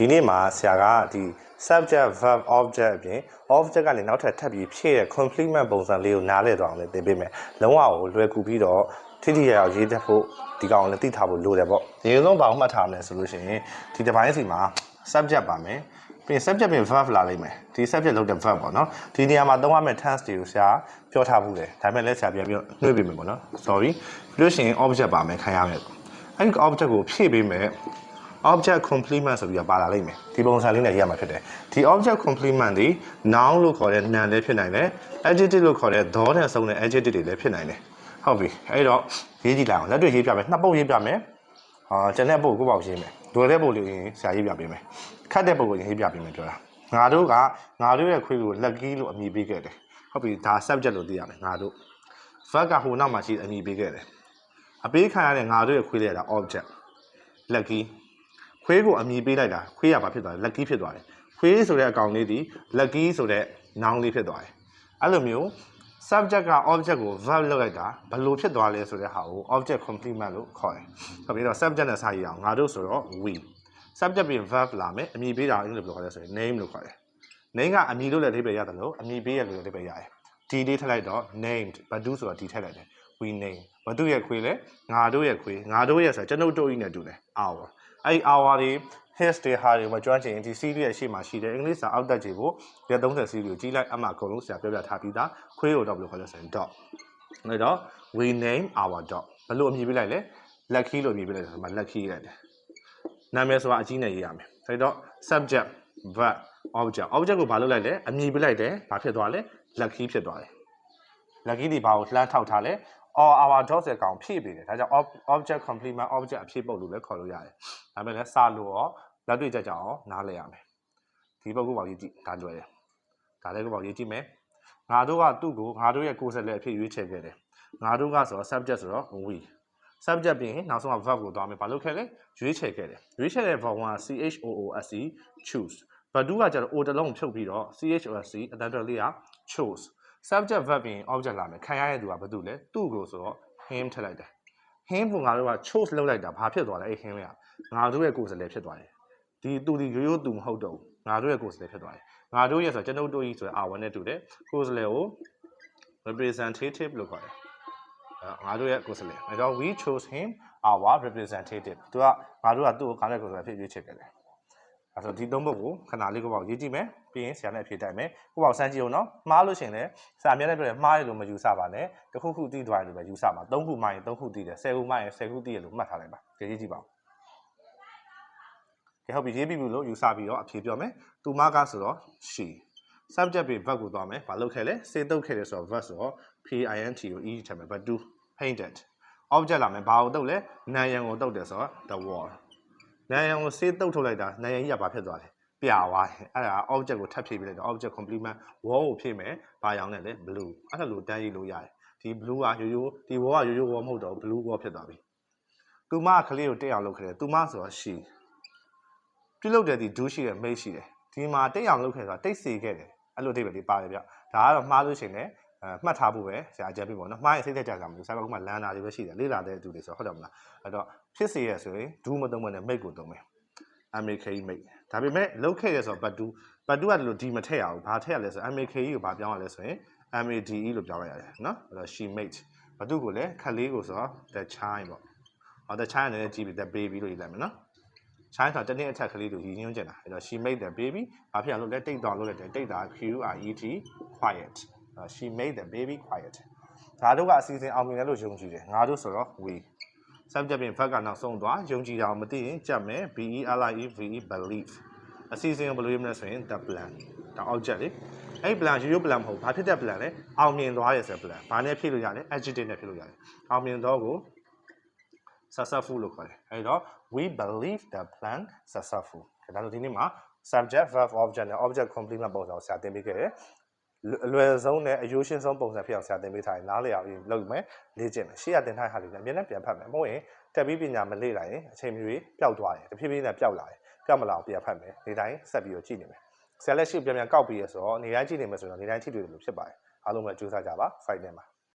ဒီနေ့မှာဆရာကဒီ subject verb object အပြင် object ကနေနောက်ထပ်ထပ်ပြီးဖြည့်တဲ့ complement ပုံစံလေးကိုနားလည်သွားအောင်လည်းသင်ပေးမယ်လုံးဝကိုလွယ်ကူပြီးတော့ထိထိရောက်ရောက်ရေးတတ်ဖို့ဒီကောင်ကိုလည်းသိထားဖို့လိုတယ်ပေါ့ဒီဆုံးဘာလို့မှတ်ထားမလဲဆိုလို့ရှိရင်ဒီတစ်ပိုင်းစီမှာ subject ပါမယ်ပြီးရင် subject ပြင် verb လာလိမ့်မယ်ဒီ subject လုပ်တဲ့ verb ပေါ့နော်ဒီနေရာမှာသုံးရမယ့် tense တွေကိုဆရာပြောထားဘူးလေဒါပေမဲ့လည်းဆရာပြန်ပြီးနှွှေ့ပေးမယ်ပေါ့နော် sorry ပြီးလို့ရှိရင် object ပါမယ်ခံရမယ်အဲ့ဒီ object ကိုဖြည့်ပေးမယ် object complement ဆိုပြီးတော့ပါလာလိမ့်မယ်ဒီပုံစံလေးနဲ့ရေးရမှာဖြစ်တယ်ဒီ object complement ဒီ noun လို့ခေါ်တဲ့ noun လည်းဖြစ်နိုင်တယ် adjective လို့ခေါ်တဲ့ though နဲ့စုံတဲ့ adjective တွေလည်းဖြစ်နိုင်တယ်ဟုတ်ပြီအဲ့တော့ရေးကြည့်လိုက်အောင်လက်တွေ့ရေးပြမယ်နှစ်ပုတ်ရေးပြမယ်ဟာကျန်တဲ့ပုတ်ကိုပေါ့ရေးမယ်လွယ်တဲ့ပုတ်လေးရင်ဆရာရေးပြပေးမယ်ခတ်တဲ့ပုတ်ကိုရေးပြပေးမယ်ပြောတာငါတို့ကငါတို့ရဲ့ခွေးကို lucky လို့အမည်ပေးခဲ့တယ်ဟုတ်ပြီဒါ subject လို့သိရမယ်ငါတို့ verb ကဟိုနောက်မှာရှိအမည်ပေးခဲ့တယ်အပေးခံရတဲ့ငါတို့ရဲ့ခွေးလေးက object lucky ခွေးကိုအမည်ပေးလိုက်တာခွေးကဘာဖြစ်သွားလဲ lucky ဖြစ်သွားတယ်ခွေးဆိုတဲ့အကောင်လေးဒီ lucky ဆိုတဲ့ noun လေးဖြစ်သွားတယ်အဲ့လိုမျိုး subject က object ကို verb လုပ်လိုက်တာဘယ်လိုဖြစ်သွားလဲဆိုတဲ့ဟာကို object complement လို့ခေါ်တယ်ဟုတ်ပြီတော့ subject နဲ့စာရေးအောင်ငါတို့ဆိုတော့ we subject ပြင် verb လာမယ်အမည်ပေးတာအင်္ဂလိပ်လိုခေါ်လဲဆိုရင် name လို့ခေါ်တယ် name ကအမည်လို့လည်းအဓိပ္ပာယ်ရတယ်လို့အမည်ပေးရလို့လည်းအဓိပ္ပာယ်ရတယ်ဒီလေးထည့်လိုက်တော့ named ဘဒုဆိုတော့ဒီထည့်လိုက်တယ် we name ဘဒုရဲ့ခွေးလဲငါတို့ရဲ့ခွေးငါတို့ရဲ့ဆိုတော့ကျွန်ုပ်တို့ဤနဲ့တူတယ် our အဲ့ဒီ hour တွေ his တွေဟာတွေမကျွမ်းချင်ဒီ series ရဲ့ရှေ့မှာရှိတယ်အင်္ဂလိပ်စာအောက်တက်ကြည့်ဖို့ရက်30 series ကိုကြီးလိုက်အမှအကုန်လုံးဆရာပြောပြထားပြီးသားခွေးကိုတော့ဘယ်လိုခေါ်လဲဆိုရင် dog အဲ့တော့ we name our dog ဘယ်လိုအမည်ပေးလိုက်လဲ lucky လို့အမည်ပေးလိုက်တယ်ဆိုမှ lucky လိုက်တယ်နာမည်ဆိုတာအကြီးနဲ့ရေးရမယ်အဲ့တော့ subject verb object object ကိုဘာလုပ်လိုက်လဲအမည်ပေးလိုက်တယ်ဘာဖြစ်သွားလဲ lucky ဖြစ်သွားတယ် lucky ဒီဘာကိုလှမ်းထောက်ထားလဲ or our dog ဆိုတဲ့ကောင်ဖြည့်ပေးတယ်ဒါကြောင့် ob- object complement object အဖြည့်ပုတ်လို့လည်းခေါ်လို့ရတယ်ဒါပေမဲ့လည်းစာလို့ရောလက်တွေ့ကြကြအောင်နားလည်ရမယ်ဒီပုတ်ကိုပေါ့ရေးကြည့်ဒါလွယ်တယ်ဒါလည်းကိုပေါ့ရေးကြည့်မယ်ငါတို့ကသူ့ကိုငါတို့ရဲ့ကိုယ်စားလှယ်အဖြစ်ရွေးချယ်ခဲ့တယ်ငါတို့ကဆိုတော့ subject ဆိုတော့ we subject ပြီးရင်နောက်ဆုံးက verb ကိုသွားမယ်ဘာလို့ခဲ့လဲရွေးချယ်ခဲ့တယ်ရွေးချယ်တဲ့ verb က c h o o s e choose ဘဒူကကျတော့ o တလုံးဖြုတ်ပြီးတော့ c h o s e အတန်တော်လေးက chose subject verb ပြီးရင် object လာမယ်ခံရတဲ့သူကဘာတူလဲသူ့ကိုဆိုတော့ him ထည့်လိုက်တယ် him ကငါတို့က chose လုပ်လိုက်တာဘာဖြစ်သွားလဲအဲ့ him ကငါတို့ရဲ့ကိုယ်စားလှယ်ဖြစ်သွားတယ်ဒီသူဒီရိုးရိုးသူမဟုတ်တော့ဘူးငါတို့ရဲ့ကိုယ်စားလှယ်ဖြစ်သွားတယ်ငါတို့ရဲ့ဆိုတော့ကျွန်ုပ်တို့ကြီးဆိုတဲ့ R1 နဲ့တူတယ်ကိုယ်စားလှယ်ကို representative လို့ခေါ်တယ်အဲငါတို့ရဲ့ကိုယ်စားလှယ်အဲတော့ we chose him our representative သူကငါတို့ကသူ့ကိုခေါင်းတဲ့ကိုယ်စားလှယ်ဖြစ်ရွေးချယ်ခဲ့တယ် အဲဆိုဒီသုံးပုဒ်ကိုခဏလေးကိုပေါ့ရေးကြည့်မယ်ပြီးရင်ဆရာနဲ့အဖြေတိုက်မယ်ကိုပေါ့စမ်းကြည့်အောင်နော်မှားလို့ရှရင်လည်းဆရာအများနဲ့ပြောတယ်မှားရလို့မယူဆပါနဲ့တစ်ခုခုသိသွားတယ်လို့ပဲယူဆပါသုံးခုမှားရင်သုံးခုသိတယ်ဆယ်ခုမှားရင်ဆယ်ခုသိတယ်လို့မှတ်ထားလိုက်ပါကြည့်ကြည့်ပါဦးကဲဟုတ်ပြီရေးပြီးပြီလို့ယူဆပြီးတော့အဖြေပြောမယ်သူမကဆိုတော့ she subject ပြီး verb ကိုသွားမယ်ဘာလုပ်ခဲ့လဲစေတုပ်ခဲ့တယ်ဆိုတော့ verb ဆိုတော့ pint ကို e ထည့်မယ် but do painted object လာမယ်ဘာကိုတုပ်လဲနာယံကိုတုပ်တယ်ဆိုတော့ the wall နာယံကိုစေတုပ်ထုတ်လိုက်တာနာယံကြီးကဘာဖြစ်သွားလဲပြာသွားတယ်အဲ့ဒါ object ကိုထပ်ဖြည့်ပေးလိုက်တော့ object complement wall ကိုဖြည့်မယ်ဘာရောင်နဲ့လဲ blue အဲ့ဒါလိုတန်းရေးလို့ရတယ်ဒီ blue ကရိုးရိုးဒီ wall ကရိုးရိုး wall မဟုတ်တော့ဘူး blue wall ဖြစ်သွားပြီသူမကလေးကိုတက်အောင်လုပ်ခဲ့တယ်သူမဆိုတော့ she ပြုတ်လုပ်တဲ့ဒီ do ရှိတယ် make ရှိတယ်ဒီမှာတိတ်အောင်လုပ်ခဲ့ဆိုတာတိတ်စေခဲ့တယ်အဲ့လိုအဓိပ္ပာယ်ဒီပါတယ်ဗျဒါကတော့မှားလို့ရှိရင်လည်း အဲမှတ်ထားဖို့ပဲဆရာအကြံပေးပေါ့နော်မှားရင်စိတ်သက်ကြကြမှာမဟုတ်ဆရာကခုမှလမ်းတာတွေပဲရှိတယ်လေ့လာတဲ့သူတွေဆိုတော့ဟုတ်တယ်မလားအဲ့တော့ဖြစ်စေရဆိုရင် do မသုံးမနဲ့ make ကိုသုံးမယ် make make ဒါပေမဲ့လုပ်ခဲ့ရဆိုတော့ but do but do ကဒီလို d မထည့်ရဘူးဘာထည့်ရလဲဆိုတော့ make ကိုဘာပြောင်းရလဲဆိုရင် made လို့ပြောင်းလိုက်ရတယ်နော်အဲ့တော့ she made ဘသူကိုလည်းခက်လေးကိုဆိုတော့ the child ပေါ့ဟော the child နဲ့ကြည့်ပြီး the baby လို့ရေးလိုက်မယ်နော် child ဆိုတာတနည်းအထက်ကလေးကိုရည်ညွှန်းချင်တာအဲ့တော့ she made the baby ဘာဖြစ်အောင်လုပ်လဲတိတ်တော်လုပ်လိုက်တယ်တိတ်တာ q r e t quiet အဲ့တော့ she made the baby quiet ဒါတို့ကအစီအစဉ်အောင်မြင်တယ်လို့ယုံကြည်တယ်ငါတို့ဆိုတော့ we subject ပြင် verb ကနောက်ဆုံးသွားယုံကြည်တာအောင်မသိရင်ကြက်မယ် b e l i e v e believe အစီအစဉ်ကိုဘယ်လိုရေးမလဲဆိုရင် the plan ဒါ object လေအဲ့ plan ရိုးရိုး plan မဟုတ်ဘာဖြစ်တဲ့ plan လဲအောင်မြင်သွားရယ်ဆိုတဲ့ plan ဘာနဲ့ဖြည့်လို့ရလဲ adjective နဲ့ဖြည့်လို့ရတယ်အောင်မြင်တော့ကို successful လို့ခေါ်တယ်အဲဒီတော့ we believe the plan successful ဒါဆိုဒီနေ့မှာ subject verb object နဲ့ object complement ပုံစံကိုဆရာသင်ပေးခဲ့တယ် အလွယ်ဆုံးနဲ့အယိုးရှင်းဆုံးပုံစံဖြစ်အောင်ဆရာသင်ပေးထားရင်နားလည်အောင်လုပ်မယ်လေ့ကျင့်မယ်ရှေ့ကသင်ထားတဲ့ဟာတွေလည်းအမြဲတမ်းပြန်ဖတ်မယ်မဟုတ်ရင်တက်ပြီးပညာမလေ့လာရင်အချိန်မီပျောက်သွားတယ်တဖြည်းဖြည်းနဲ့ပျောက်လာတယ်ပျောက်မလာအောင်ပြန်ဖတ်မယ်ဒီတိုင်းဆက်ပြီးတော့ကြည့်နေမယ်ဆရာလက်ရှိပြန်ပြန်ကောက်ပြီးရဆိုတော့နေတိုင်းကြည့်နေမယ်ဆိုတော့နေတိုင်းကြည့်တွေ့တယ်လို့ဖြစ်ပါတယ်အားလုံးပဲကြိုးစားကြပါ fight နဲ့ပါ